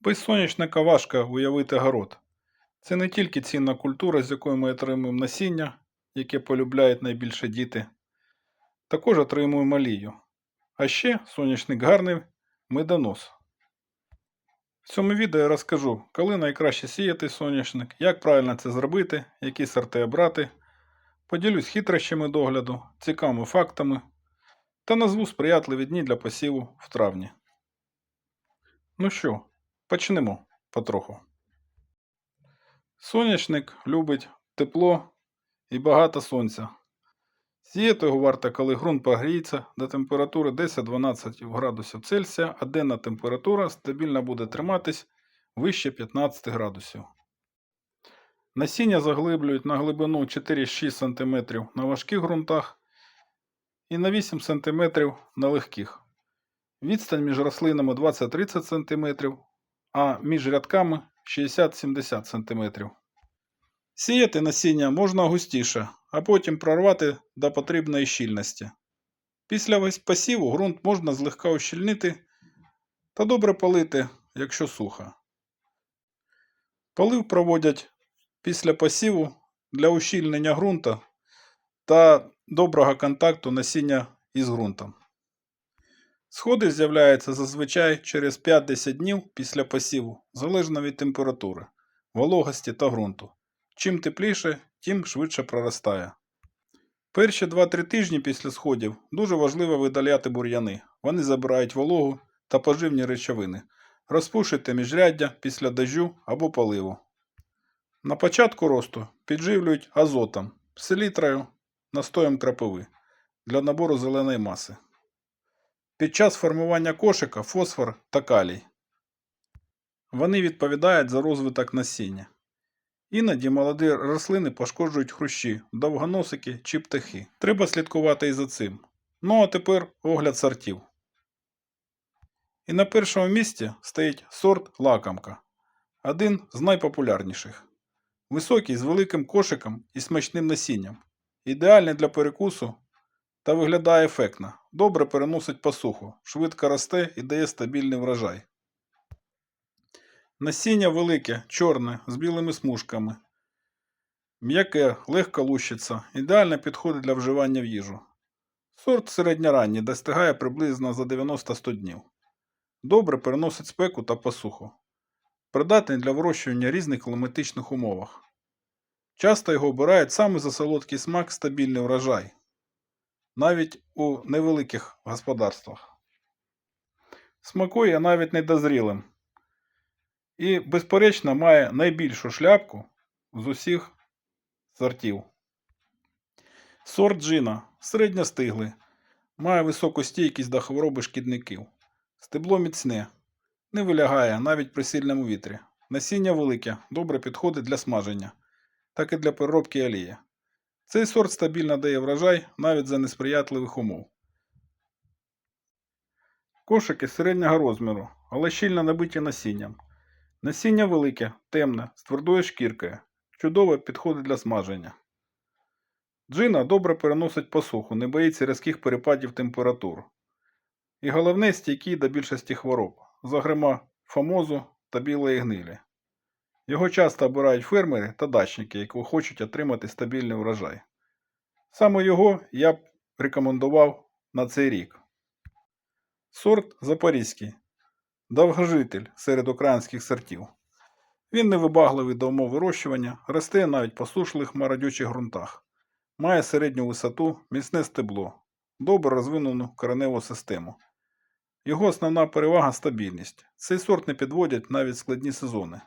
Без соняшника важко уявити город. Це не тільки цінна культура, з якої ми отримуємо насіння, яке полюбляють найбільше діти, також отримуємо олію. А ще соняшник гарний медонос. В цьому відео я розкажу, коли найкраще сіяти соняшник, як правильно це зробити, які сорти обрати, поділюсь хитрощами догляду, цікавими фактами та назву сприятливі дні для посіву в травні. Ну що, почнемо потроху. Соняшник любить тепло і багато сонця. Сіяти його варто, коли ґрунт погріється до температури 10-12 градусів Цельсія, а денна температура стабільно буде триматись вище 15 градусів. Насіння заглиблюють на глибину 4-6 см на важких ґрунтах і на 8 см на легких. Відстань між рослинами 20-30 см, а між рядками 60-70 см. Сіяти насіння можна густіше, а потім прорвати до потрібної щільності. Після весь посіву ґрунт можна злегка ущільнити та добре полити, якщо сухо. Полив проводять після посіву для ущільнення ґрунта та доброго контакту насіння із ґрунтом. Сходи з'являються зазвичай через 5-10 днів після посіву, залежно від температури, вологості та ґрунту. Чим тепліше, тим швидше проростає. Перші 2-3 тижні після сходів дуже важливо видаляти бур'яни. Вони забирають вологу та поживні речовини. Розпушуйте міжряддя після дождю або поливу. На початку росту підживлюють азотом, селітрою, настоєм крапиви для набору зеленої маси. Під час формування кошика фосфор та калій. Вони відповідають за розвиток насіння. Іноді молоді рослини пошкоджують хрущі, довгоносики чи птахи. Треба слідкувати і за цим. Ну а тепер огляд сортів. І на першому місці стоїть сорт лакомка. Один з найпопулярніших. Високий з великим кошиком і смачним насінням. Ідеальний для перекусу та виглядає ефектно. Добре переносить посуху, швидко росте і дає стабільний врожай. Насіння велике, чорне, з білими смужками. М'яке, легко лущиться, ідеально підходить для вживання в їжу. Сорт середньоранній достигає приблизно за 90-100 днів. Добре переносить спеку та посуху. Придатний для вирощування в різних кліматичних умовах. Часто його обирають саме за солодкий смак стабільний врожай, навіть у невеликих господарствах. Смакує навіть недозрілим і, безперечно, має найбільшу шляпку з усіх сортів. Сорт джина середньостиглий, має високу стійкість до хвороби шкідників. Стебло міцне, не вилягає навіть при сильному вітрі. Насіння велике, добре підходить для смаження, так і для переробки олії. Цей сорт стабільно дає врожай навіть за несприятливих умов. Кошики середнього розміру, але щільно набиті насінням. Насіння велике, темне, з твердою шкіркою. Чудово підходить для смаження. Джина добре переносить посуху, не боїться різких перепадів температур. І головне стійкий до більшості хвороб, зокрема фомозу та білої гнилі. Його часто обирають фермери та дачники, які хочуть отримати стабільний врожай. Саме його я б рекомендував на цей рік. Сорт Запорізький. Довгожитель серед українських сортів. Він невибагливий до умов вирощування, росте навіть по сушлих мародючих ґрунтах, має середню висоту, міцне стебло, добре розвинену кореневу систему. Його основна перевага стабільність. Цей сорт не підводять навіть складні сезони.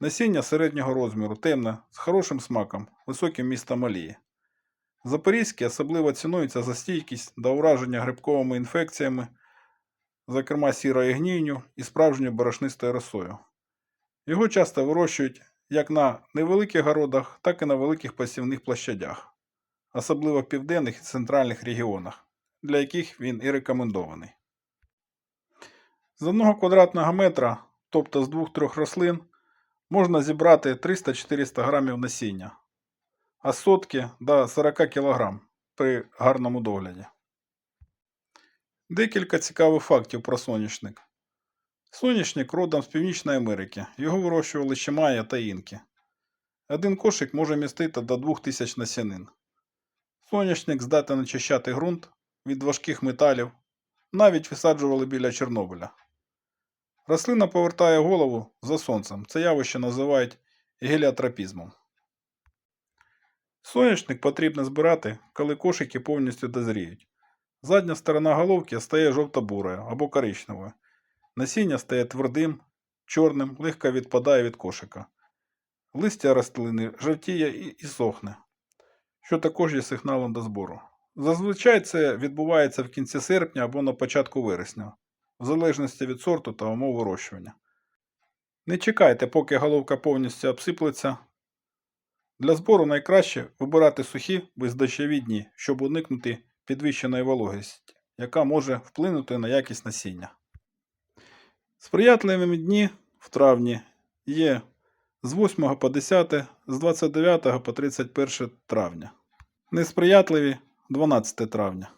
Насіння середнього розміру, темне, з хорошим смаком, високим містом олії. Запорізькі особливо цінуються за стійкість до ураження грибковими інфекціями зокрема сірою гнійню і справжньою борошнистою росою. Його часто вирощують як на невеликих городах, так і на великих посівних площадях, особливо в південних і центральних регіонах, для яких він і рекомендований. З одного квадратного метра, тобто з двох-трьох рослин, можна зібрати 300-400 грамів насіння, а сотки до 40 кг при гарному догляді. Декілька цікавих фактів про соняшник. Соняшник родом з Північної Америки. Його вирощували ще майя та інки. Один кошик може містити до 2000 насінин. Соняшник здатен очищати ґрунт від важких металів. Навіть висаджували біля Чорнобиля. Рослина повертає голову за сонцем. Це явище називають геліотропізмом. Соняшник потрібно збирати, коли кошики повністю дозріють. Задня сторона головки стає жовто-бурою або коричневою. Насіння стає твердим, чорним, легко відпадає від кошика. Листя рослини жовтіє і, сохне, що також є сигналом до збору. Зазвичай це відбувається в кінці серпня або на початку вересня, в залежності від сорту та умов вирощування. Не чекайте, поки головка повністю обсиплеться. Для збору найкраще вибирати сухі бездощові дні, щоб уникнути підвищеної вологості, яка може вплинути на якість насіння. Сприятливими дні в травні є з 8 по 10, з 29 по 31 травня. Несприятливі 12 травня.